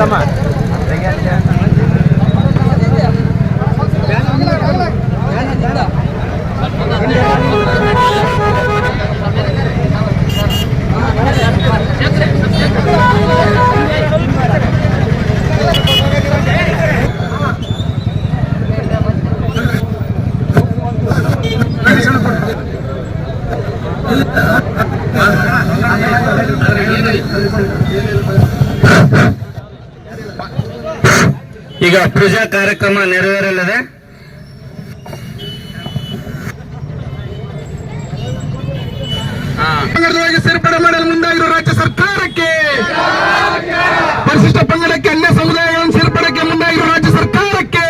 ತಮ್ಮ Thank you. ಈಗ ಪೂಜಾ ಕಾರ್ಯಕ್ರಮ ನೆರವೇರಲಿದೆ. ಸೇರ್ಪಡೆ ಮಾಡಲು ಮುಂದಾಗಿರುವ ರಾಜ್ಯ ಸರ್ಕಾರಕ್ಕೆ. ಪರಿಶಿಷ್ಟ ಪಂಗಡಕ್ಕೆ ಅನ್ಯ ಸಮುದಾಯಗಳನ್ನು ಸೇರ್ಪಡೆಗೆ ಮುಂದಾಗಿರುವ ರಾಜ್ಯ ಸರ್ಕಾರಕ್ಕೆ.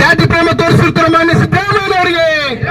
ಜಾತಿ, ಪ್ರೇಮ ತೋರಿಸಿರ್ತಾರೆ ಮಾನ್ಯ ಸಿದ್ದರಾಮಯ್ಯನವರಿಗೆ ಬೇಕೇ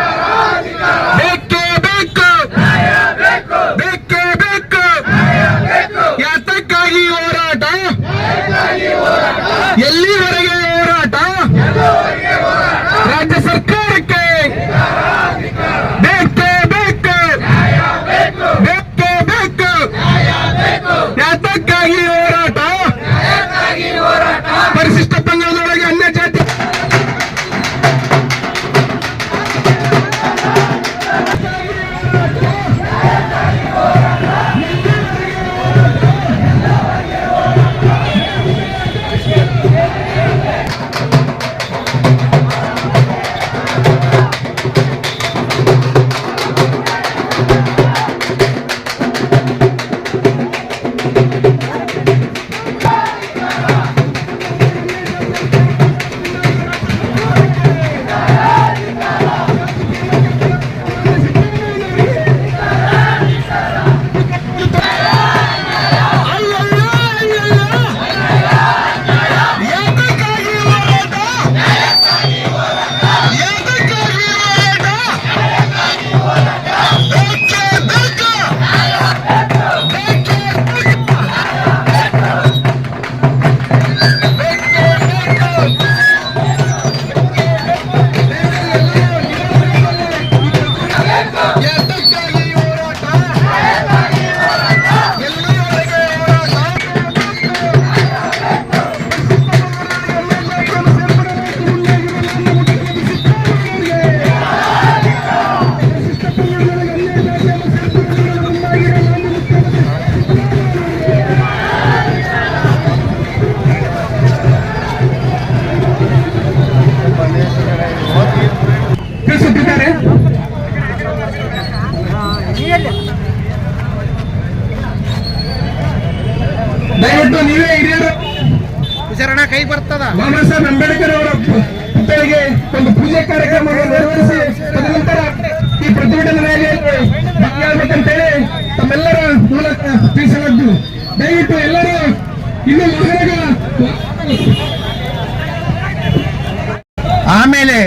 ಆಮೇಲೆ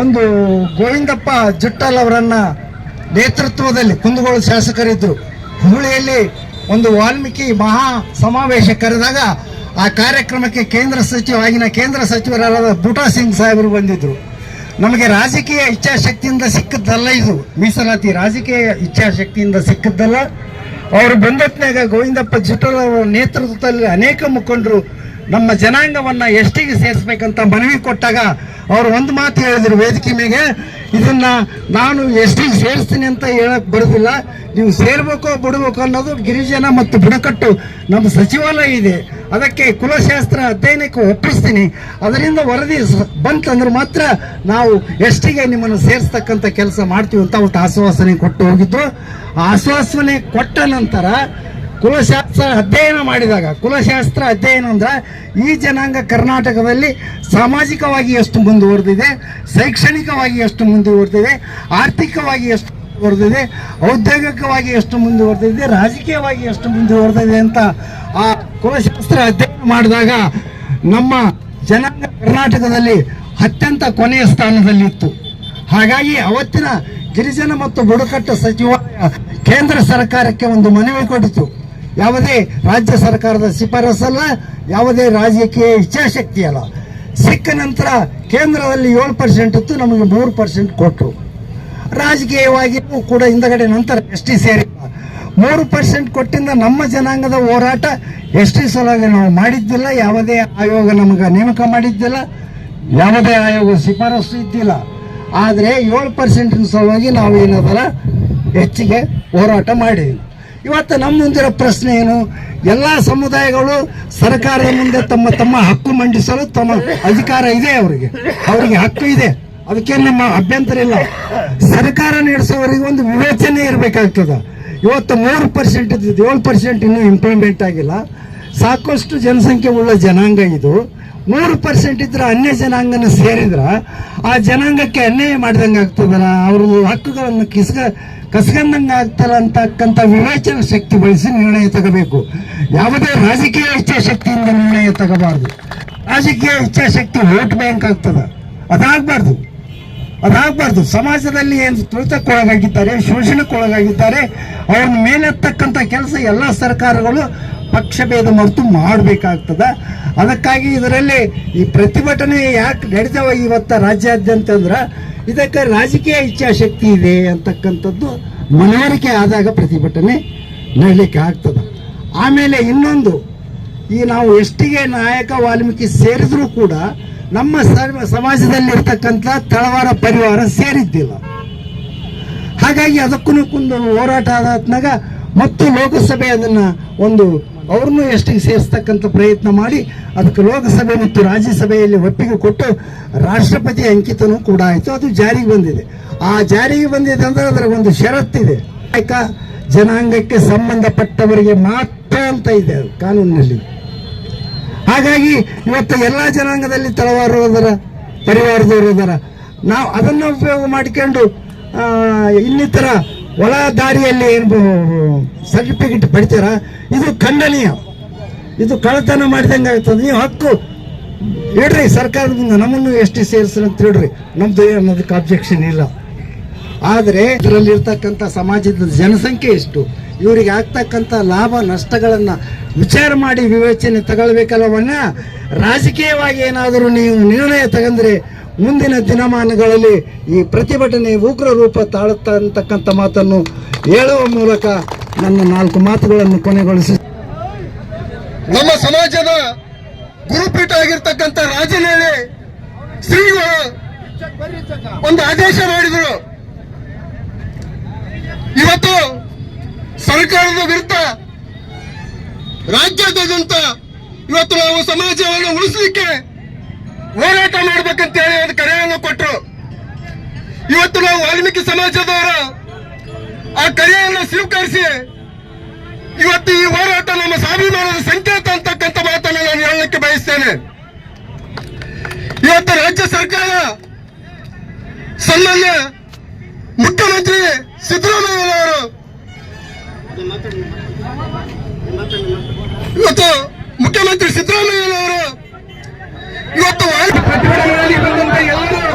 ಒಂದು ಗೋವಿಂದಪ್ಪ ಜುಟ್ಟಲ್ ಅವರನ್ನ ನೇತೃತ್ವದಲ್ಲಿ ಕುಂದಗೋಳ ಶಾಸಕರಿದ್ದು ಹುಬ್ಬಳ್ಳಿಯಲ್ಲಿ ಒಂದು ವಾಲ್ಮೀಕಿ ಮಹಾ ಸಮಾವೇಶ ಕರೆದಾಗ ಆ ಕಾರ್ಯಕ್ರಮಕ್ಕೆ ಕೇಂದ್ರ ಸಚಿವ, ಆಗಿನ ಕೇಂದ್ರ ಸಚಿವರಾದ ಬೂಟಾ ಸಿಂಗ್ ಸಾಹೇಬರು ಬಂದಿದ್ದರು ನಮಗೆ ರಾಜಕೀಯ ಇಚ್ಛಾಶಕ್ತಿಯಿಂದ ಸಿಕ್ಕದ್ದಲ್ಲ ಇದು. ಮೀಸಲಾತಿ ರಾಜಕೀಯ ಇಚ್ಛಾಶಕ್ತಿಯಿಂದ ಸಿಕ್ಕದ್ದಲ್ಲ. ಅವರು ಬಂದತ್ನಾಗ ಗೋವಿಂದಪ್ಪ ಜುಟ್ಟಲ್ ಅವರ ನೇತೃತ್ವದಲ್ಲಿ ಅನೇಕ ಮುಖಂಡರು ನಮ್ಮ ಜನಾಂಗವನ್ನ ಎಷ್ಟಿಗೆ ಸೇರಿಸ್ಬೇಕಂತ ಮನವಿ ಕೊಟ್ಟಾಗ ಅವರು ಒಂದು ಮಾತು ಹೇಳಿದ್ರು ವೇದಿಕೆ ಮೇಲೆ, ಇದನ್ನ ನಾನು ಎಷ್ಟಿಗೆ ಸೇರಿಸ್ತೀನಿ ಅಂತ ಹೇಳಕ್ ಬರೋದಿಲ್ಲ. ನೀವು ಸೇರ್ಬೇಕೋ ಬಿಡಬೇಕು ಅನ್ನೋದು ಗಿರಿಜನ ಮತ್ತು ಬುಡಕಟ್ಟು ನಮ್ಮ ಸಚಿವಾಲಯ ಇದೆ. ಅದಕ್ಕೆ ಕುಲಶಾಸ್ತ್ರ ಅಧ್ಯಯನಕ್ಕೆ ಒಪ್ಪಿಸ್ತೀನಿ. ಅದರಿಂದ ವರದಿ ಬಂತಂದ್ರೆ ಮಾತ್ರ ನಾವು ಎಷ್ಟಿಗೆ ನಿಮ್ಮನ್ನು ಸೇರಿಸ್ತಕ್ಕಂಥ ಕೆಲಸ ಮಾಡ್ತೀವಿ ಅಂತ ಅವತ್ತು ಆಶ್ವಾಸನೆ ಕೊಟ್ಟು ಹೋಗಿದ್ದು. ಆ ಆಶ್ವಾಸನೆ ಕೊಟ್ಟ ನಂತರ ಕುಲಶಾಸ್ತ್ರ ಅಧ್ಯಯನ ಮಾಡಿದಾಗ, ಕುಲಶಾಸ್ತ್ರ ಅಧ್ಯಯನ ಅಂದ್ರೆ ಈ ಜನಾಂಗ ಕರ್ನಾಟಕದಲ್ಲಿ ಸಾಮಾಜಿಕವಾಗಿ ಎಷ್ಟು ಮುಂದುವರೆದಿದೆ, ಶೈಕ್ಷಣಿಕವಾಗಿ ಎಷ್ಟು ಮುಂದುವರೆದಿದೆ, ಆರ್ಥಿಕವಾಗಿ ಎಷ್ಟು ಮುಂದುವರೆದಿದೆ, ಔದ್ಯೋಗಿಕವಾಗಿ ಎಷ್ಟು ಮುಂದುವರೆದಿದೆ, ರಾಜಕೀಯವಾಗಿ ಎಷ್ಟು ಮುಂದುವರೆದಿದೆ ಅಂತ ಆ ಕುಲಶಾಸ್ತ್ರ ಅಧ್ಯಯನ ಮಾಡಿದಾಗ ನಮ್ಮ ಜನಾಂಗ ಕರ್ನಾಟಕದಲ್ಲಿ ಅತ್ಯಂತ ಕೊನೆಯ ಸ್ಥಾನದಲ್ಲಿತ್ತು. ಹಾಗಾಗಿ ಅವತ್ತಿನ ಗಿರಿಜನ ಮತ್ತು ಬುಡಕಟ್ಟು ಸಚಿವಾಲಯ ಕೇಂದ್ರ ಸರ್ಕಾರಕ್ಕೆ ಒಂದು ಮನವಿ ಕೊಟ್ಟಿತು. ಯಾವುದೇ ರಾಜ್ಯ ಸರ್ಕಾರದ ಶಿಫಾರಸಲ್ಲ ಯಾವುದೇ ರಾಜಕೀಯ ಇಚ್ಛಾಶಕ್ತಿ ಅಲ್ಲ. ಸಿಕ್ಕ ನಂತರ ಕೇಂದ್ರದಲ್ಲಿ ಏಳು ಪರ್ಸೆಂಟ್ ಇತ್ತು, ನಮಗೆ ಮೂರು ಪರ್ಸೆಂಟ್ ಕೊಟ್ಟರು ರಾಜಕೀಯವಾಗಿ ಕೂಡ ಹಿಂದಗಡೆ ನಂತರ ಎಸ್ ಟಿ ಸೇರಿಲ್ಲ. ಮೂರು ಪರ್ಸೆಂಟ್ ಕೊಟ್ಟಿಂದ ನಮ್ಮ ಜನಾಂಗದ ಹೋರಾಟ ಎಷ್ಟೇ ಸಲುವಾಗಿ ನಾವು ಮಾಡಿದ್ದಿಲ್ಲ, ಯಾವುದೇ ಆಯೋಗ ನಮಗೆ ನೇಮಕ ಮಾಡಿದ್ದಿಲ್ಲ, ಯಾವುದೇ ಆಯೋಗ ಶಿಫಾರಸು ಇದ್ದಿಲ್ಲ. ಆದರೆ ಏಳು ಪರ್ಸೆಂಟಿನ ಸಲುವಾಗಿ ನಾವು ಏನದಲ್ಲ, ಹೆಚ್ಚಿಗೆ ಹೋರಾಟ ಮಾಡಿದ್ವಿ. ಇವತ್ತು ನಮ್ಮ ಮುಂದಿರೋ ಪ್ರಶ್ನೆ ಏನು? ಎಲ್ಲ ಸಮುದಾಯಗಳು ಸರ್ಕಾರದ ಮುಂದೆ ತಮ್ಮ ತಮ್ಮ ಹಕ್ಕು ಮಂಡಿಸಲು ತಮ್ಮ ಅಧಿಕಾರ ಇದೆ ಅವರಿಗೆ. ಅವರಿಗೆ ಹಕ್ಕು ಇದೆ. ಅದಕ್ಕೆ ನಮ್ಮ ಅಭ್ಯಂತರ ಇಲ್ಲ. ಸರ್ಕಾರ ನಡೆಸೋವರಿಗೆ ಒಂದು ವಿವೇಚನೆ ಇರಬೇಕಾಗ್ತದೆ. ಇವತ್ತು ಮೂರು ಪರ್ಸೆಂಟ್ ಏಳು ಪರ್ಸೆಂಟ್ ಇನ್ನೂ ಇಂಪ್ಲಿಮೆಂಟ್ ಆಗಿಲ್ಲ. ಸಾಕಷ್ಟು ಜನಸಂಖ್ಯೆ ಉಳ್ಳ ಜನಾಂಗ ಇದು. ಮೂರು ಪರ್ಸೆಂಟ್ ಇದ್ರೆ ಅನ್ಯ ಜನಾಂಗನ ಸೇರಿದ್ರ ಆ ಜನಾಂಗಕ್ಕೆ ಅನ್ಯಾಯ ಮಾಡಿದಂಗೆ ಆಗ್ತದಲ್ಲ ಅವ್ರ ಹಕ್ಕುಗಳನ್ನು ಕಿಸ್ಕ ಕಸ್ಕೊಂಡಂಗೆ ಆಗ್ತಲ್ಲ ಅಂತಕ್ಕಂಥ ವಿವೇಚನಾ ಶಕ್ತಿ ಬಳಸಿ ನಿರ್ಣಯ ತಗೋಬೇಕು. ಯಾವುದೇ ರಾಜಕೀಯ ಇಚ್ಛಾಶಕ್ತಿಯಿಂದ ನಿರ್ಣಯ ತಗೋಬಾರ್ದು. ರಾಜಕೀಯ ಇಚ್ಛಾಶಕ್ತಿ ವೋಟ್ ಬ್ಯಾಂಕ್ ಆಗ್ತದ. ಅದಾಗಬಾರ್ದು. ಅದಾಗಬಾರ್ದು. ಸಮಾಜದಲ್ಲಿ ಏನು ತುಳಿತಕ್ಕೊಳಗಾಗಿದ್ದಾರೆ, ಶೋಷಣಕ್ಕೊಳಗಾಗಿದ್ದಾರೆ ಅವ್ರ ಮೇಲೆತ್ತಕ್ಕಂಥ ಕೆಲಸ ಎಲ್ಲ ಸರ್ಕಾರಗಳು ಪಕ್ಷಭೇದ ಮರೆತು ಮಾಡಬೇಕಾಗ್ತದ. ಅದಕ್ಕಾಗಿ ಇದರಲ್ಲಿ ಈ ಪ್ರತಿಭಟನೆ ಯಾಕೆ ನಡೆದವ ಇವತ್ತು ರಾಜ್ಯಾದ್ಯಂತ ಅಂದ್ರೆ, ಇದಕ್ಕೆ ರಾಜಕೀಯ ಇಚ್ಛಾಶಕ್ತಿ ಇದೆ ಅಂತಕ್ಕಂಥದ್ದು ಮನವರಿಕೆ ಆದಾಗ ಪ್ರತಿಭಟನೆ ನಡೀಲಿಕ್ಕೆ ಆಗ್ತದೆ ಆಮೇಲೆ ಇನ್ನೊಂದು, ಈ ನಾವು ಎಷ್ಟಿಗೆ ನಾಯಕ ವಾಲ್ಮೀಕಿ ಸೇರಿದ್ರೂ ಕೂಡ ನಮ್ಮ ಸರ್ವ ಸಮಾಜದಲ್ಲಿರ್ತಕ್ಕಂಥ ತಳವಾರ ಪರಿವಾರ ಸೇರಿದ್ದಿಲ್ಲ. ಹಾಗಾಗಿ ಅದಕ್ಕೂ ಕುಂದು ಹೋರಾಟ ಆದಾತ್ನಾಗ ಮತ್ತು ಲೋಕಸಭೆ ಅದನ್ನು ಒಂದು ಅವ್ರನ್ನೂ ಎಷ್ಟಿಗೆ ಸೇರಿಸ್ತಕ್ಕಂಥ ಪ್ರಯತ್ನ ಮಾಡಿ ಅದಕ್ಕೆ ಲೋಕಸಭೆ ಮತ್ತು ರಾಜ್ಯಸಭೆಯಲ್ಲಿ ಒಪ್ಪಿಗೆ ಕೊಟ್ಟು ರಾಷ್ಟ್ರಪತಿ ಅಂಕಿತನೂ ಕೂಡ ಆಯಿತು, ಅದು ಜಾರಿಗೆ ಬಂದಿದೆ. ಆ ಜಾರಿಗೆ ಬಂದಿದೆ ಅಂದರೆ ಅದರ ಒಂದು ಷರತ್ತಿದೆ. ನಾಯಕ ಜನಾಂಗಕ್ಕೆ ಸಂಬಂಧಪಟ್ಟವರಿಗೆ ಮಾತ್ರ ಅಂತ ಇದೆ ಅದು ಕಾನೂನಿನಲ್ಲಿ. ಹಾಗಾಗಿ ಇವತ್ತು ಎಲ್ಲ ಜನಾಂಗದಲ್ಲಿ ತಳವಾರು ಅದರ, ಪರಿವಾರದವರು ಅದರ, ನಾವು ಅದನ್ನು ಉಪಯೋಗ ಮಾಡಿಕೊಂಡು ಇನ್ನಿತರ ಒಳ ದಾರಿಯಲ್ಲಿ ಏನು ಸರ್ಟಿಫಿಕೇಟ್ ಪಡಿತೀರ ಇದು ಖಂಡನೀಯ. ಇದು ಕಳ್ಳತನ ಮಾಡಿದಂಗೆ ಆಗ್ತದೆ. ನೀವು ಹಕ್ಕು ಇಡ್ರಿ, ಸರ್ಕಾರದಿಂದ ನಮ್ಮನ್ನು ಎಷ್ಟು ಸೇರಿಸ್ರಿ ಅಂತ ಹೇಳ್ರಿ ನಮ್ದು ಅನ್ನೋದಕ್ಕೆ ಅಬ್ಜೆಕ್ಷನ್ ಇಲ್ಲ. ಆದರೆ ಇದರಲ್ಲಿ ಇರ್ತಕ್ಕಂಥ ಸಮಾಜದ ಜನಸಂಖ್ಯೆ ಎಷ್ಟು? ಇವರಿಗೆ ಆಗ್ತಕ್ಕಂಥ ಲಾಭ, ನಷ್ಟಗಳನ್ನು ವಿಚಾರ ಮಾಡಿ ವಿವೇಚನೆ ತಗೊಳ್ಬೇಕಲ್ಲವನ್ನ ರಾಜಕೀಯವಾಗಿ ಏನಾದರೂ ನೀವು ನಿರ್ಣಯ ತಗಂದ್ರೆ ಮುಂದಿನ ದಿನಮಾನಗಳಲ್ಲಿ ಈ ಪ್ರತಿಭಟನೆ ಉಗ್ರ ರೂಪ ತಾಳುತ್ತಾ ಮಾತನ್ನು ಹೇಳುವ ಮೂಲಕ ನನ್ನ ನಾಲ್ಕು ಮಾತುಗಳನ್ನು ಕೊನೆಗೊಳಿಸಿ ನಮ್ಮ ಸಮಾಜದ ಗುರುಪೀಠ ಆಗಿರ್ತಕ್ಕಂಥ ರಾಜನೇಳಿ ಶ್ರೀಗಳು ಒಂದು ಆದೇಶ ಮಾಡಿದರು. ಇವತ್ತು ಸರ್ಕಾರದ ವಿರುದ್ಧ ರಾಜ್ಯಾದ್ಯಂತ ಇವತ್ತು ನಾವು ಸಮಾಜವನ್ನು ಉಳಿಸಲಿಕ್ಕೆ ಹೋರಾಟ ಮಾಡ್ಬೇಕಂತ ಹೇಳಿ ಒಂದು ಕರೆಯನ್ನು ಕೊಟ್ಟರು ಇವತ್ತು ನಾವು ವಾಲ್ಮೀಕಿ ಸಮಾಜದವರ ಆ ಕರೆಯನ್ನು ಸ್ವೀಕರಿಸಿ ಇವತ್ತು ಈ ಹೋರಾಟ ನಮ್ಮ ಸ್ವಾಭಿಮಾನದ ಸಂಕೇತ ಅಂತಕ್ಕಂಥ ಮಾತನ್ನು ನಾನು ಹೇಳಲಿಕ್ಕೆ ಬಯಸ್ತೇನೆ. ಇವತ್ತು ರಾಜ್ಯ ಸರ್ಕಾರ ಸನ್ಮಾನ್ಯ ಮುಖ್ಯಮಂತ್ರಿ ಸಿದ್ದರಾಮಯ್ಯನವರು ಇವತ್ತು ಮುಖ್ಯಮಂತ್ರಿ ಸಿದ್ದರಾಮಯ್ಯನವರು ಇವತ್ತು ವಾಲ್- ಪ್ರತಿಭಟನೆಯಲ್ಲಿ ಬಂದಂತ ಎಲ್ಲರೂ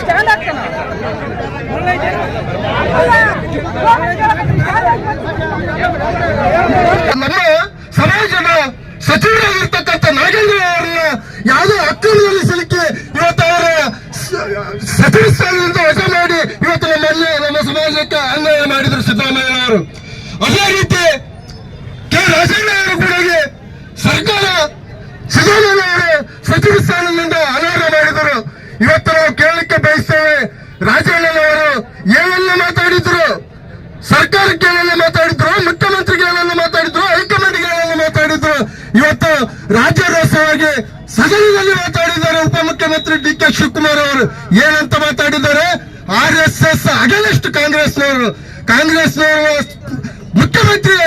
ಸ್ಟ್ಯಾಂಡ್ ಆಗ್ತಾನ ನಮ್ಮ ಸಮಾಜದ ಸಚಿವರಾಗಿರ್ತಕ್ಕಂಥ ನಾಗೇಂದ್ರ ಅವರನ್ನ ಯಾವುದೋ ಅಕ್ರಮಗೊಳಿಸಲಿಕ್ಕೆ ಇವತ್ತು ಅವರ ಸಚಿವ ಸ್ಥಾನದಿಂದ ವಜಾ ಮಾಡಿ ಇವತ್ತು ನಮ್ಮಲ್ಲಿ, ನಮ್ಮ ಸಮಾಜಕ್ಕೆ ಅನ್ಯಾಯ ಮಾಡಿದ್ರು ಸಿದ್ದರಾಮಯ್ಯನವರು ಅದೇ ರೀತಿ ಕೆ ಕೂಡ ಸರ್ಕಾರ ಸಿದ್ದರಾಮಯ್ಯನವರು ಸಚಿವ ಸ್ಥಾನದಿಂದ ಅನರ್ಹ ಮಾಡಿದರು ಇವತ್ತು ನಾವು ಕೇಳಲಿಕ್ಕೆ ಬಯಸ್ತೇವೆ ರಾಜಣ್ಣನವರು ಏನೆಲ್ಲ ಮಾತಾಡಿದ್ರು? ಸರ್ಕಾರಕ್ಕೆ ಏನೆಲ್ಲ ಮಾತಾಡಿದ್ರು? ಮುಖ್ಯಮಂತ್ರಿಗೆ ಏನೆಲ್ಲ ಮಾತಾಡಿದ್ರು? ಹೈಕಮಾಂಡ್ಗೆ ಏನೆಲ್ಲ ಮಾತಾಡಿದ್ರು? ಇವತ್ತು ರಾಜ್ಯಾಧ್ಯಕ್ಷರಾಗಿ ಸದನದಲ್ಲಿ ಮಾತಾಡಿದ್ದಾರೆ ಉಪಮುಖ್ಯಮಂತ್ರಿ ಡಿ ಕೆ ಶಿವಕುಮಾರ್ ಅವರು. ಏನಂತ ಮಾತಾಡಿದ್ದಾರೆ? ಆರ್ ಎಸ್ ಎಸ್ ಅಗಲಿಸ್ಟ್ ಕಾಂಗ್ರೆಸ್ನವರು. ಕಾಂಗ್ರೆಸ್ನವರು ಮುಖ್ಯಮಂತ್ರಿ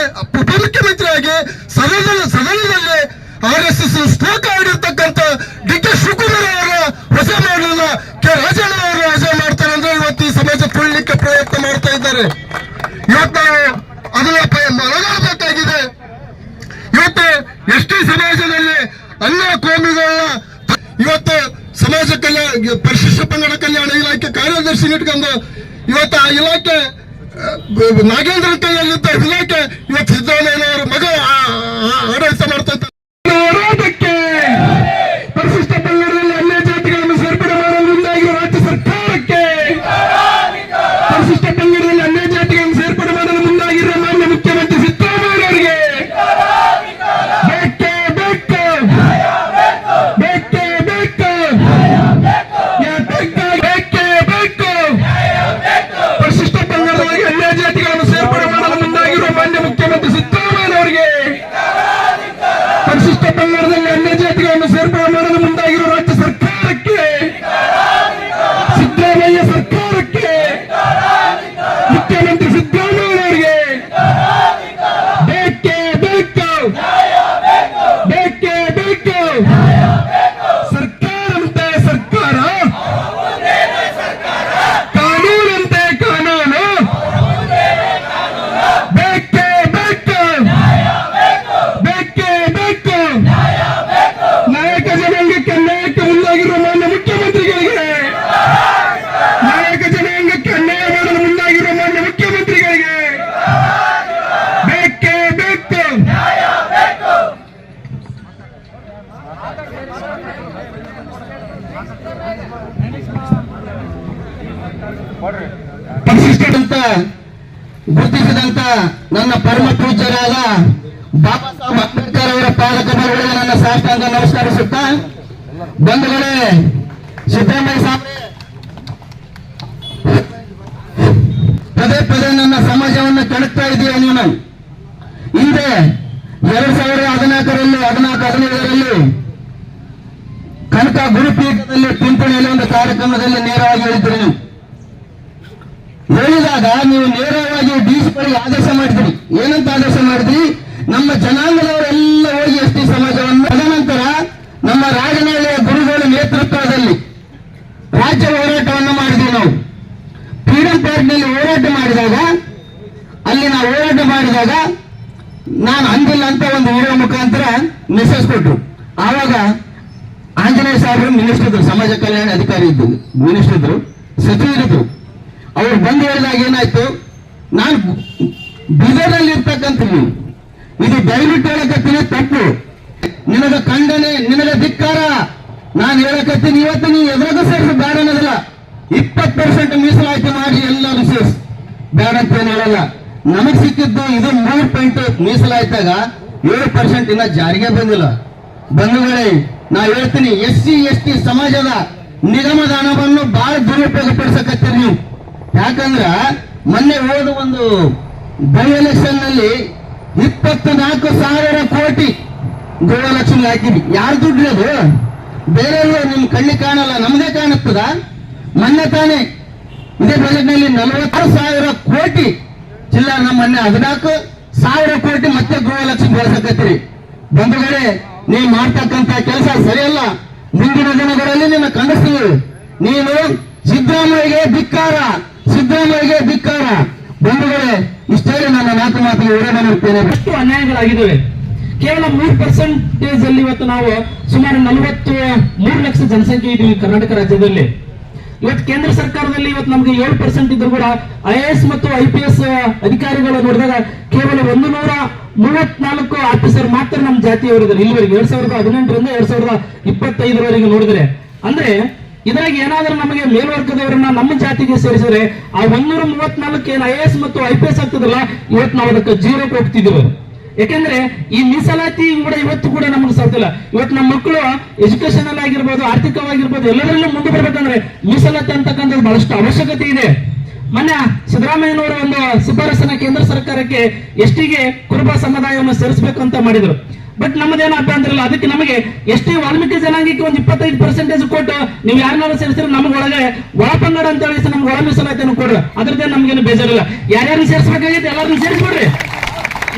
ಉಪಮುಖ್ಯಮಂತ್ರಿಯಾಗಿ ಸದನ ಸದನದಲ್ಲಿ ಆರ್ ಎಸ್ ಎಸ್ ಸ್ಟ್ರೋಕ್ ಆಡಿರ್ತಕ್ಕಂಥ ಡಿ ಕೆ ಶಿವಕುಮಾರ್ ಅವರ ವಜಾ ಮಾಡಲಿಲ್ಲ ಕೆ. ರಾಜಣ್ಣ ಅವರು ವಜಾ ಮಾಡ್ತಾರೆ ಅಂದ್ರೆ ಇವತ್ತು ಈ ಸಮಾಜ ಕೊಳ್ಳಲಿಕ್ಕೆ ಪ್ರಯತ್ನ ಮಾಡ್ತಾ ಇದ್ದಾರೆ. ಇವತ್ತು ನಾವು ಅದನ್ನ ಒಳಗಾಗಬೇಕಾಗಿದೆ ಇವತ್ತು ಎಷ್ಟೇ ಸಮಾಜದಲ್ಲಿ ಅನ್ನ ಕೋಮಿಗಳನ್ನ ಇವತ್ತು ಸಮಾಜ ಕಲ್ಯಾಣ, ಪರಿಶಿಷ್ಟ ಪಂಗಡ ಕಲ್ಯಾಣ ಇಲಾಖೆ ಕಾರ್ಯದರ್ಶಿ ಇಟ್ಕೊಂಡು ಇವತ್ತು ಆ ಇಲಾಖೆ ನಾಗೇಂದ್ರ ಕೈಯಲ್ಲಿದ್ದ ಇಲಾಖೆ ಇವತ್ತು ಸಿದ್ದರಾಮಯ್ಯನವರ ಮಗ, ಆ- ಆ- ಆಡಳಿತ ಮಾಡ್ತಾ ಗುರುತಿಸಿದಂತ ನನ್ನ ಪರಮ ಪೂಜ್ಯರಾದ ಬಾಬಾ ಸಾಹೇಬ್ ಅಂಬೇಡ್ಕರ್ ಅವರ ಪಾಲಕ ಬರುಗಳಿಗೆ ನನ್ನ ಸಾಷ್ಟಾಂಗ ನಮಸ್ಕರಿಸುತ್ತಾ, ಬಂಧುಗಳೇ, ಸಿದ್ದರಾಮಯ್ಯ ಸಾಹೇಬ್, ಪದೇ ಪದೇ ನನ್ನ ಸಮಾಜವನ್ನು ಕೆಣಕ್ತಾ ಇದೆಯಾ ನೀನು. ಹಿಂದೆ ಎರಡ್ ಸಾವಿರದ ಹದಿನಾಲ್ಕರಲ್ಲಿ, ಹದಿನಾಲ್ಕು, ಹದಿನೈದರಲ್ಲಿ ಕನಕ ಗುರುಪೀಠದಲ್ಲಿ ಪಿಂಪಣಿಯಲ್ಲಿ ಒಂದು ಕಾರ್ಯಕ್ರಮದಲ್ಲಿ ನೇರವಾಗಿ ಹೇಳಿದ್ರಿ ನೀವು ಹೇಳಿದಾಗ ನೀವು ನೇರವಾಗಿ ಡಿಸಿಗಳಿಗೆ ಆದೇಶ ಮಾಡಿದ್ರಿ ಏನಂತ ಆದೇಶ ಮಾಡಿದ್ರಿ ನಮ್ಮ ಜನಾಂಗದವರೆಲ್ಲ ಹೋಗಿ ಎಸ್ ಟಿ ಸಮಾಜವನ್ನು ತದನಂತರ ನಮ್ಮ ರಾಜನಹಳ್ಳಿಯ ಗುರುಗಳ ನೇತೃತ್ವದಲ್ಲಿ ರಾಜ್ಯ ಹೋರಾಟವನ್ನು ಮಾಡಿದ್ವಿ ನಾವು. ಫ್ರೀಡಂ ಪಾರ್ಕ್ನಲ್ಲಿ ಹೋರಾಟ ಮಾಡಿದಾಗ, ಅಲ್ಲಿ ನಾವು ಹೋರಾಟ ಮಾಡಿದಾಗ ನಾನು ಅಂದಿಲ್ಲ ಅಂತ ಒಂದು ವಿಡಿಯೋ ಮುಖಾಂತರ ಮೆಸೇಜ್ ಕೊಟ್ಟರು. ಆವಾಗ ಆಂಜನೇಯ ಸಾಹೇಬರು ಮಿನಿಸ್ಟರ್ ಸಮಾಜ ಕಲ್ಯಾಣ ಅಧಿಕಾರಿ ಇದ್ದು ಮಿನಿಸ್ಟರ್ ಸಚಿವರಿದ್ರು. ಅವ್ರು ಬಂದು ಹೇಳಿದಾಗ ಏನಾಯ್ತು? ನಾನು ಬೀದರ್ನಲ್ಲಿ ನೀವು ಇದು ದಯವಿಟ್ಟು ಹೇಳಕತ್ತೀನಿ, ತಪ್ಪು. ನಿನಗ ಖಂಡನೆ, ನಿನಗ ಧಿಕ್ಕಾರ. ನಾನು ಹೇಳಕತ್ತೀನಿ, ಇವತ್ತು ನೀವು ಎದುರಾಗ ಸೇರಿಸ, ಬೇಡ ಅನ್ನೋದಿಲ್ಲ. ಇಪ್ಪತ್ತು ಪರ್ಸೆಂಟ್ ಮೀಸಲಾತಿ ಮಾಡಿ ಎಲ್ಲ ಸೇರಿಸ್. ಬೇಡ ಅಂತ ಏನು ಹೇಳಲ್ಲ. ನಮಗ್ ಸಿಕ್ಕಿದ್ದು ಇದು ಮೂರು ಪಾಯಿಂಟ್ ಮೀಸಲಾಯ್ತಾಗ ಏಳು ಪರ್ಸೆಂಟ್ ಇನ್ನ ಜಾರಿಗೆ ಬಂದಿಲ್ಲ. ಬಂಧುಗಳೇ ನಾ ಹೇಳ್ತೀನಿ, ಎಸ್ ಸಿ, ಎಸ್ ಟಿ ಸಮಾಜದ ನಿಗಮದ ಹಣವನ್ನು ಬಹಳ ದುರುಪಯೋಗ ನೀವು. ಯಾಕಂದ್ರ ಮೊನ್ನೆ ಹೋದ ಒಂದು ಬೈ ಎಲೆಕ್ಷನ್ನಲ್ಲಿ ಇಪ್ಪತ್ತು ನಾಲ್ಕು ಸಾವಿರ ಕೋಟಿ ಗೃಹಲಕ್ಷ್ಮಿ ಹಾಕಿದ್ವಿ. ಯಾರು ದುಡ್ಡು ಅದು? ಬೇರೆ ನಿಮ್ ಕಣ್ಣಿಗೆ ಕಾಣಲ್ಲ, ನಮ್ದೇ ಕಾಣುತ್ತದ? ಮೊನ್ನೆ ತಾನೇ ಇದೇ ಬಜೆಟ್ನಲ್ಲಿ ನಲವತ್ತಾರು ಸಾವಿರ ಕೋಟಿ ಜಿಲ್ಲಾ ನಮ್ಮ ಮೊನ್ನೆ ಹದಿನಾಲ್ಕು ಸಾವಿರ ಕೋಟಿ ಮತ್ತೆ ಗೃಹಲಕ್ಷ್ಮಿ ಬಳಸಕತ್ತೀರಿ ಬಂಧುಗಳೇ, ನೀವು ಮಾಡ್ತಕ್ಕಂತ ಕೆಲಸ ಸರಿಯಲ್ಲ. ಮುಂದಿನ ದಿನಗಳಲ್ಲಿ ನಿನ್ನ ಖಂಡಿಸ್ತೀವಿ ನೀನು ಸಿದ್ದರಾಮಯ್ಯಗೆ ಧಿಕ್ಕಾರ. ಸಿದ್ದರಾಮಯ್ಯಗೆ ಧಿಕ್ಕಾರ. ಬಂಧುಗಳೇ ಇಷ್ಟೇ ನನ್ನ ಮಾತು ಮಾತಿಗೆ ವಿರೋಧ ಮಾಡುತ್ತೇನೆ ಎಷ್ಟು ಅನ್ಯಾಯಗಳಾಗಿದ್ದಾವೆ. ಕೇವಲ ಮೂರು ಪರ್ಸೆಂಟೇಜ್ ಅಲ್ಲಿ ಇವತ್ತು ನಾವು ಸುಮಾರು ನಲವತ್ತು ಮೂರು ಲಕ್ಷ ಜನಸಂಖ್ಯೆ ಇದೀವಿ ಕರ್ನಾಟಕ ರಾಜ್ಯದಲ್ಲಿ. ಇವತ್ತು ಕೇಂದ್ರ ಸರ್ಕಾರದಲ್ಲಿ ಇವತ್ತು ನಮಗೆ ಏಳು ಪರ್ಸೆಂಟ್ ಇದ್ರು ಕೂಡ ಐಎಎಸ್ ಎಸ್ ಮತ್ತು ಐ ಪಿ ಎಸ್ ಅಧಿಕಾರಿಗಳು ನೋಡಿದಾಗ ಕೇವಲ ಒಂದು ನೂರ ಮೂವತ್ನಾಲ್ಕು ಆಫೀಸರ್ ಮಾತ್ರ ನಮ್ಮ ಜಾತಿಯವರಿದ್ದಾರೆ. ಇಲ್ಲಿವರೆಗೆ ಎರಡ್ ಸಾವಿರದ ಹದಿನೆಂಟರಿಂದ ಎರಡ್ ಸಾವಿರದ ಇಪ್ಪತ್ತೈದರವರೆಗೆ ನೋಡಿದ್ರೆ. ಅಂದ್ರೆ ಇದ್ರಾಗ ಏನಾದ್ರೂ ನಮಗೆ ಮೇಲ್ವರ್ಗದವರನ್ನ ನಮ್ಮ ಜಾತಿಗೆ ಸೇರಿಸಿದ್ರೆ ಆ ಒಂದೂರ ಮೂವತ್ನಾಲ್ಕು ಏನು ಐ ಎಸ್ ಮತ್ತು ಐ ಪಿ ಎಸ್ ಆಗ್ತದಲ್ಲ, ಇವತ್ತು ನಾವು ಅದಕ್ಕೆ ಜೀರೋ ಹೋಗ್ತಿದ್ದೀವಿ. ಯಾಕಂದ್ರೆ ಈ ಮೀಸಲಾತಿ ಕೂಡ ಇವತ್ತು ಕೂಡ ನಮಗೆ ಸಾಧ್ಯ ಇವತ್ತು ನಮ್ಮ ಮಕ್ಕಳು ಎಜುಕೇಶನ್ ಅಲ್ಲಿ ಆಗಿರ್ಬೋದು, ಆರ್ಥಿಕವಾಗಿರ್ಬೋದು, ಎಲ್ಲರಲ್ಲೂ ಮುಂದೆ ಬರ್ಬೇಕಂದ್ರೆ ಮೀಸಲಾತಿ ಅಂತಕ್ಕಂಥದ್ದು ಬಹಳಷ್ಟು ಅವಶ್ಯಕತೆ ಇದೆ. ಮೊನ್ನೆ ಸಿದ್ದರಾಮಯ್ಯನವರ ಒಂದು ಶಿಫಾರಸನ್ನ ಕೇಂದ್ರ ಸರ್ಕಾರಕ್ಕೆ ಎಷ್ಟಿಗೆ ಕುರುಬ ಸಮುದಾಯವನ್ನು ಸೇರಿಸಬೇಕು ಅಂತ ಮಾಡಿದ್ರು. ಬಟ್ ನಮ್ಮದೇನು ಅಭ್ಯಂತರ ಇಲ್ಲ ಅದಕ್ಕೆ ನಮಗೆ ಎಷ್ಟೇ ವಾಲ್ಮೀಕಿ ಜನಾಂಗಕ್ಕೆ ಒಂದು ಇಪ್ಪತ್ತೈದು ಪರ್ಸೆಂಟೇಜ್ ಕೊಟ್ಟು ನೀವು ಯಾರನ್ನಾರು ಸೇರಿಸಿದ್ರೆ ನಮ್ಗೆ ಒಳಗೆ ಒಳಪಂಗಡ ಅಂತ ಹೇಳಿ ನಮ್ಗೆ ಒಳ ಮೀಸಲಾತಿಯನ್ನು ಕೊಡ್ರಿ. ಅದ್ರದ್ದೇ ನಮ್ಗೇನು ಬೇಜಾರಿಲ್ಲ. ಯಾರ್ಯಾರು ಸೇರಿಸ್ಬೇಕಾಗಿತ್ತು ಎಲ್ಲರನ್ನು ಸೇರಿಸ್ಬಿಡ್ರಿ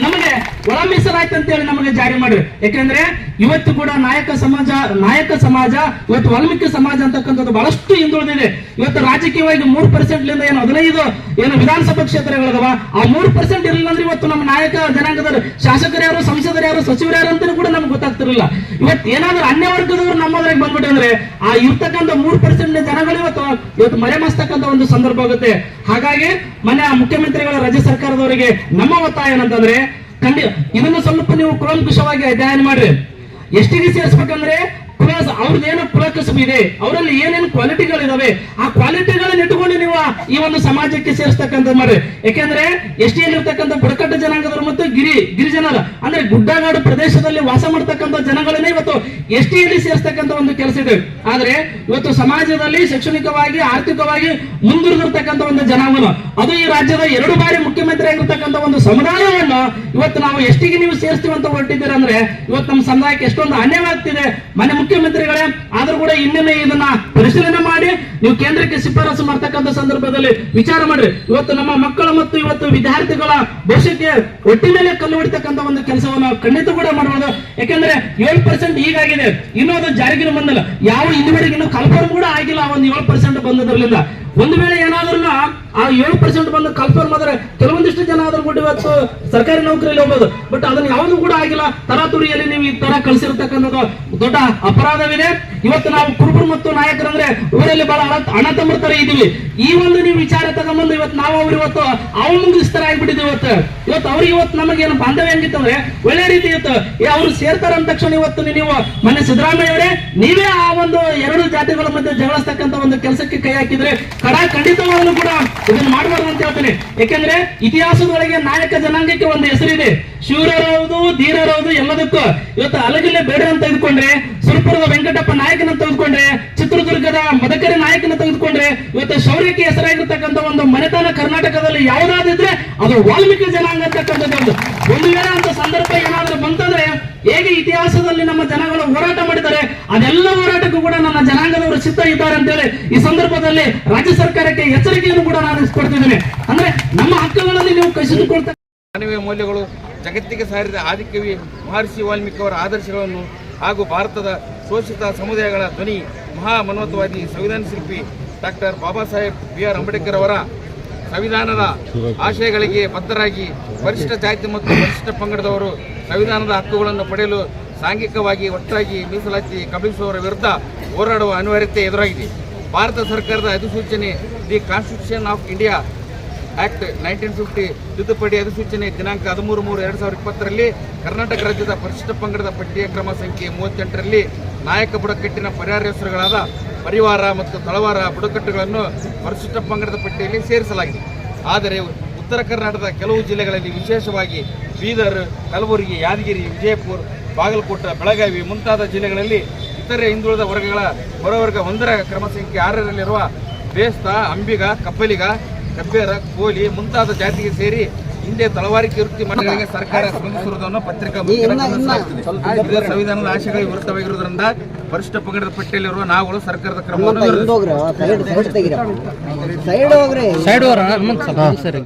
ನಮಗೆ ಒಳ ಮೀಸಲಾಯ್ತು ಅಂತೇಳಿ ನಮಗೆ ಜಾರಿ ಮಾಡ್ರಿ. ಯಾಕಂದ್ರೆ ಇವತ್ತು ಕೂಡ ನಾಯಕ ಸಮಾಜ ನಾಯಕ ಸಮಾಜ, ಇವತ್ತು ವಾಲ್ಮೀಕಿ ಸಮಾಜ ಅಂತಕ್ಕಂಥದ್ದು ಬಹಳಷ್ಟು ಹಿಂದುಳಿದಿದೆ. ಇವತ್ತು ರಾಜಕೀಯವಾಗಿ ಮೂರು ಪರ್ಸೆಂಟ್ ಲಿಂದ ಏನು ಹದಿನೈದು, ಏನು ವಿಧಾನಸಭಾ ಕ್ಷೇತ್ರಗಳದವ, ಆ ಮೂರು ಪರ್ಸೆಂಟ್ ಇರಲಿಲ್ಲ ಅಂದ್ರೆ ಇವತ್ತು ನಮ್ಮ ನಾಯಕ ಜನಾಂಗದ ಶಾಸಕರು ಯಾರು, ಸಂಸದರು ಯಾರು, ಸಚಿವರು ಯಾರು ಅಂತ ಕೂಡ ನಮ್ಗೆ ಗೊತ್ತಾಗ್ತಿರಲಿಲ್ಲ. ಇವತ್ತು ಏನಾದ್ರೂ ಅನ್ಯ ವರ್ಗದವರು ನಮ್ಮದ್ರಾಗ ಬಂದ್ಬಿಟ್ಟು ಅಂದ್ರೆ ಆ ಇರ್ತಕ್ಕಂಥ ಮೂರು ಪರ್ಸೆಂಟ್ ಜನಗಳು ಇವತ್ತು ಇವತ್ತು ಮರೆಮಾಸ್ತಕ್ಕಂಥ ಒಂದು ಸಂದರ್ಭ ಆಗುತ್ತೆ. ಹಾಗಾಗಿ ಮನೆ ಮುಖ್ಯಮಂತ್ರಿಗಳ ರಾಜ್ಯ ಸರ್ಕಾರದವರಿಗೆ ನಮ್ಮ ಒತ್ತಾಯ ಏನಂತಂದ್ರೆ ಖಂಡಿ ಇದನ್ನು ಸ್ವಲ್ಪ ನೀವು ಕೂಲಂಕುಷವಾಗಿ ಅಧ್ಯಯನ ಮಾಡ್ರಿ. ಎಷ್ಟಿಗೆ ಸೇರಿಸ್ಬೇಕಂದ್ರೆ ಕುಲ ಅವ್ರದ್ದೇನು ಕುಲಕಸಬು ಇದೆ, ಅವರಲ್ಲಿ ಏನೇನು ಕ್ವಾಲಿಟಿಗಳಿದಾವೆ, ಆ ಕ್ವಾಲಿಟಿಗಳನ್ನ ಇಟ್ಟುಕೊಂಡು ನೀವು ಈ ಒಂದು ಸಮಾಜಕ್ಕೆ ಸೇರಿಸ್ತಕ್ಕಂಥ ಮಾಡ್ರಿ. ಯಾಕೆಂದ್ರೆ ಎಷ್ಟಿ ಇರ್ತಕ್ಕಂಥ ಬುಡಕಟ್ಟು ಜನಾಂಗದವರು ಮತ್ತು ಗಿರಿ, ಗಿರಿಜನರ, ಅಂದ್ರೆ ಗುಡ್ಡಗಾಡು ಪ್ರದೇಶದಲ್ಲಿ ವಾಸ ಮಾಡ್ತಕ್ಕಂಥ ಜನಗಳನ್ನೇ ಇವತ್ತು ಎಷ್ಟಿಯಲ್ಲಿ ಸೇರಿಸ್ತಕ್ಕಂಥ ಒಂದು ಕೆಲಸ ಇದೆ. ಆದ್ರೆ, ಇವತ್ತು ಸಮಾಜದಲ್ಲಿ ಶೈಕ್ಷಣಿಕವಾಗಿ, ಆರ್ಥಿಕವಾಗಿ ಮುಂದುವರೆದಿರ್ತಕ್ಕಂಥ ಒಂದು ಜನಾಂಗನ, ಅದು ಈ ರಾಜ್ಯದ ಎರಡು ಬಾರಿ ಮುಖ್ಯಮಂತ್ರಿ ಆಗಿರ್ತಕ್ಕಂಥ ಒಂದು ಸಮುದಾಯವನ್ನು ಇವತ್ತು ನಾವು ಎಷ್ಟಿಗೆ ನೀವು ಸೇರಿಸ್ತೀವಿ ಅಂತ ಹೊರಟಿದ್ದೀರ ಅಂದ್ರೆ ಇವತ್ತು ನಮ್ಮ ಸಮುದಾಯಕ್ಕೆ ಎಷ್ಟೊಂದು ಅನ್ಯವಾಗ್ತಿದೆ ಮನೆ ಮುಖ್ಯಮಂತ್ರಿಗಳೇ, ಆದ್ರೂ ಕೂಡ ಇನ್ನೊಮ್ಮೆ ಇದನ್ನ ಪರಿಶೀಲನೆ ಮಾಡಿ, ನೀವು ಕೇಂದ್ರಕ್ಕೆ ಶಿಫಾರಸು ಮಾಡ್ತಕ್ಕಂಥ ಸಂದರ್ಭದಲ್ಲಿ ವಿಚಾರ ಮಾಡ್ರಿ. ಇವತ್ತು ನಮ್ಮ ಮಕ್ಕಳು ಮತ್ತು ಇವತ್ತು ವಿದ್ಯಾರ್ಥಿಗಳ ಭವಿಷ್ಯಕ್ಕೆ ಮೇಲೆ ಕಲ್ಲು ಹೊಡಿತಕ್ಕಂಥ ಒಂದು ಕೆಲಸವನ್ನು ಖಂಡಿತ ಕೂಡ ಮಾಡಬಹುದು ಯಾಕಂದ್ರೆ ಏಳು ಪರ್ಸೆಂಟ್ ಈಗಾಗಿದೆ ಇನ್ನೂ ಅದು ಜಾರಿಗೆ ಬಂದಿಲ್ಲ. ಯಾವ ಇನ್ನುವರೆಗೆ ಇನ್ನೂ ಕಲ್ಪನೆ ಕೂಡ ಆಗಿಲ್ಲ ಒಂದು ಏಳು ಪರ್ಸೆಂಟ್ ಬಂದದ್ರಲ್ಲಿಂದ. ಒಂದು ವೇಳೆ ಏನಾದ್ರೂ ಆ ಏಳು ಪರ್ಸೆಂಟ್ ಬಂದು ಕನ್ಫರ್ಮ್ ಮಾಡಿದ್ರೆ ಕೆಲವೊಂದಿಷ್ಟು ಜನ ಆದ್ರೂ ಇವತ್ತು ಸರ್ಕಾರಿ ನೌಕರಿಯಲ್ಲಿ ಹೋಗ್ಬೋದು. ಬಟ್ ಅದನ್ನ ಯಾವುದು ಕೂಡ ಆಗಿಲ್ಲ. ತರಾತುರಿಯಲ್ಲಿ ನೀವು ಈ ತರ ಕಳಿಸಿರ್ತಕ್ಕಂಥದ್ದು ದೊಡ್ಡ ಅಪರಾಧವಿದೆ. ಇವತ್ತು ನಾವು ಕುರುಬರು ಮತ್ತು ನಾಯಕರಂದ್ರೆ ಊರಲ್ಲಿ ಬಹಳ ತಮ್ಮ ತರ ಇದೀವಿ ಈ ಒಂದು ನೀವು ವಿಚಾರ ತಗೊಂಬಂದು ಇವತ್ತು ನಾವು ಅವ್ರು ಇವತ್ತು ಅವು ಮುಂಗಿಸ್ತಾರ ಆಗ್ಬಿಟ್ಟಿದ್ದೀವಿ ಇವತ್ತು. ಇವತ್ತು ಅವ್ರಿಗೆ ಇವತ್ತು ನಮಗೆ ಏನು ಬಾಂಧವ್ಯ ಹೆಂಗಿತ್ತಂದ್ರೆ ಒಳ್ಳೆ ರೀತಿ ಇತ್ತು ಅವ್ರು ಸೇರ್ತಾರ ಅಂದ ತಕ್ಷಣ ಇವತ್ತು ನೀವು ಮನೆ ಸಿದ್ದರಾಮಯ್ಯ ಅವರೇ ನೀವೇ ಆ ಒಂದು ಎರಡು ಜಾತಿಗಳ ಮಧ್ಯೆ ಜಗಳಿಸ್ತಕ್ಕಂತ ಒಂದು ಕೆಲಸಕ್ಕೆ ಕೈ ಹಾಕಿದ್ರೆ ಕಡ ಖಂಡಿತವಾಗಲೂ ಕೂಡ ಇದನ್ನ ಮಾಡಬಾರ್ದು ಅಂತ ಹೇಳ್ತೀನಿ. ಯಾಕಂದ್ರೆ ಇತಿಹಾಸದೊಳಗೆ ನಾಯಕ ಜನಾಂಗಕ್ಕೆ ಒಂದು ಹೆಸರಿದೆ ಶೂರರವುದು ಧೀರರವುದು ಎಲ್ಲದಕ್ಕೂ ಇವತ್ತು ಅಲಗಿಲೆ ಬೇಡ ಅಂತ ತೆಗೆದುಕೊಂಡ್ರೆ, ಸುರಪುರದ ವೆಂಕಟಪ್ಪ ನಾಯಕನ ತೆಗೆದುಕೊಂಡ್ರೆ, ಚಿತ್ರದುರ್ಗದ ಮದಕರಿ ನಾಯಕನ ತೆಗೆದುಕೊಂಡ್ರೆ, ಇವತ್ತು ಶೌರ್ಯಕ್ಕೆ ಹೆಸರಾಗಿರ್ತಕ್ಕಂಥ ಒಂದು ಮನೆತನ ಕರ್ನಾಟಕದಲ್ಲಿ ಯಾವುದಾದಿದ್ರೆ ಅದು ವಾಲ್ಮೀಕಿ ಜನಾಂಗ ಅಂತಕ್ಕಂಥದ್ದು ಒಂದು. ವೇಳೆ ಅಂತ ಸಂದರ್ಭ ಏನಾದ್ರೂ ಬಂತಂದ್ರೆ, ಹೇಗೆ ಇತಿಹಾಸದಲ್ಲಿ ನಮ್ಮ ಜನಗಳು ಹೋರಾಟ ಮಾಡಿದ್ದಾರೆ, ಅದೆಲ್ಲ ಹೋರಾಟಕ್ಕೂ ಕೂಡ ನನ್ನ ಜನಾಂಗದವರು ಸಿದ್ಧ ಇದ್ದಾರೆ ಅಂತೇಳಿ ಈ ಸಂದರ್ಭದಲ್ಲಿ ರಾಜ್ಯ ಸರ್ಕಾರಕ್ಕೆ ಎಚ್ಚರಿಕೆಯನ್ನು ಕೂಡ ನಾನು ಕೊಡ್ತಿದ್ದೇನೆ. ಅಂದ್ರೆ ನಮ್ಮ ಹಕ್ಕುಗಳಲ್ಲಿ ನೀವು ಕಸಿದುಕೊಳ್ತಾ ಮಾನವೀಯ ಮೌಲ್ಯಗಳು ಜಗತ್ತಿಗೆ ಸಾರಿದ ಆದಿಕವಿ ಮಹರ್ಷಿ ವಾಲ್ಮೀಕಿ ಅವರ ಆದರ್ಶಗಳನ್ನು ಹಾಗೂ ಭಾರತದ ಶೋಷಿತ ಸಮುದಾಯಗಳ ಧ್ವನಿ ಮಹಾ ಮನೋತ್ವಾದಿ ಸಂವಿಧಾನ ಶಿಲ್ಪಿ doctor Baba Saheb B R Ambedkar ಅವರ ಸಂವಿಧಾನದ ಆಶಯಗಳಿಗೆ ಬದ್ಧರಾಗಿ ಪರಿಶಿಷ್ಟ ಜಾತಿ ಮತ್ತು ಪರಿಶಿಷ್ಟ ಪಂಗಡದವರು ಸಂವಿಧಾನದ ಹಕ್ಕುಗಳನ್ನು ಪಡೆಯಲು ಸಾಂಘಿಕವಾಗಿ ಒಟ್ಟಾಗಿ ಮೀಸಲಾತಿ ಕಬಳಿಸುವವರ ವಿರುದ್ಧ ಹೋರಾಡುವ ಅನಿವಾರ್ಯತೆ ಎದುರಾಗಿದೆ. ಭಾರತ ಸರ್ಕಾರದ ಅಧಿಸೂಚನೆ, the constitution of India act nineteen fifty ತಿದ್ದುಪಡಿ ಅಧಿಸೂಚನೆ ದಿನಾಂಕ ಹದಿಮೂರು ಮೂರು ಎರಡು ಸಾವಿರದ ಇಪ್ಪತ್ತರಲ್ಲಿ ಕರ್ನಾಟಕ ರಾಜ್ಯದ ಪರಿಶಿಷ್ಟ ಪಂಗಡದ ಪಟ್ಟಿಯ ಕ್ರಮ ಸಂಖ್ಯೆ ಮೂವತ್ತೆಂಟರಲ್ಲಿ ನಾಯಕ ಬುಡಕಟ್ಟಿನ ಪರಿಹಾರ ಹೆಸರುಗಳಾದ ಪರಿವಾರ ಮತ್ತು ತಳವಾರ ಬುಡಕಟ್ಟುಗಳನ್ನು ಪರಿಶಿಷ್ಟ ಪಂಗಡದ ಪಟ್ಟಿಯಲ್ಲಿ ಸೇರಿಸಲಾಗಿದೆ. ಆದರೆ ಉತ್ತರ ಕರ್ನಾಟಕದ ಕೆಲವು ಜಿಲ್ಲೆಗಳಲ್ಲಿ ವಿಶೇಷವಾಗಿ ಬೀದರ್, ಕಲಬುರಗಿ, ಯಾದಗಿರಿ, ವಿಜಯಪುರ, ಬಾಗಲಕೋಟ, ಬೆಳಗಾವಿ ಮುಂತಾದ ಜಿಲ್ಲೆಗಳಲ್ಲಿ ಇತರೆ ಹಿಂದುಳಿದ ವರ್ಗಗಳ ಹೊರವರ್ಗ ಒಂದರ ಕ್ರಮ ಸಂಖ್ಯೆ ಆರರಲ್ಲಿರುವ ಬೇಸ್ತ, ಅಂಬಿಗ, ಕಪ್ಪಲಿಗ ಕಬ್ಬೇರ ಕೋಲಿ ಮುಂತಾದ ಜಾತಿಗೆ ಸೇರಿ ಹಿಂದೆ ತಳವಾರಿಕೆ ವೃತ್ತಿ ಮಂಡಳಿಗೆ ಸರ್ಕಾರ ಸ್ಪಂದಿಸಿರುವುದನ್ನು ಪತ್ರಿಕಾ ಮುಖ್ಯ ಸಂವಿಧಾನದ ಆಶಯಗಳಿಗೆ ವಿರುದ್ಧವಾಗಿರುವುದರಿಂದ ವರಿಷ್ಠ ಪಂಗಡದ ಪಟ್ಟಿಯಲ್ಲಿರುವ ನಾವುಗಳು ಸರ್ಕಾರದ ಕ್ರಮವನ್ನು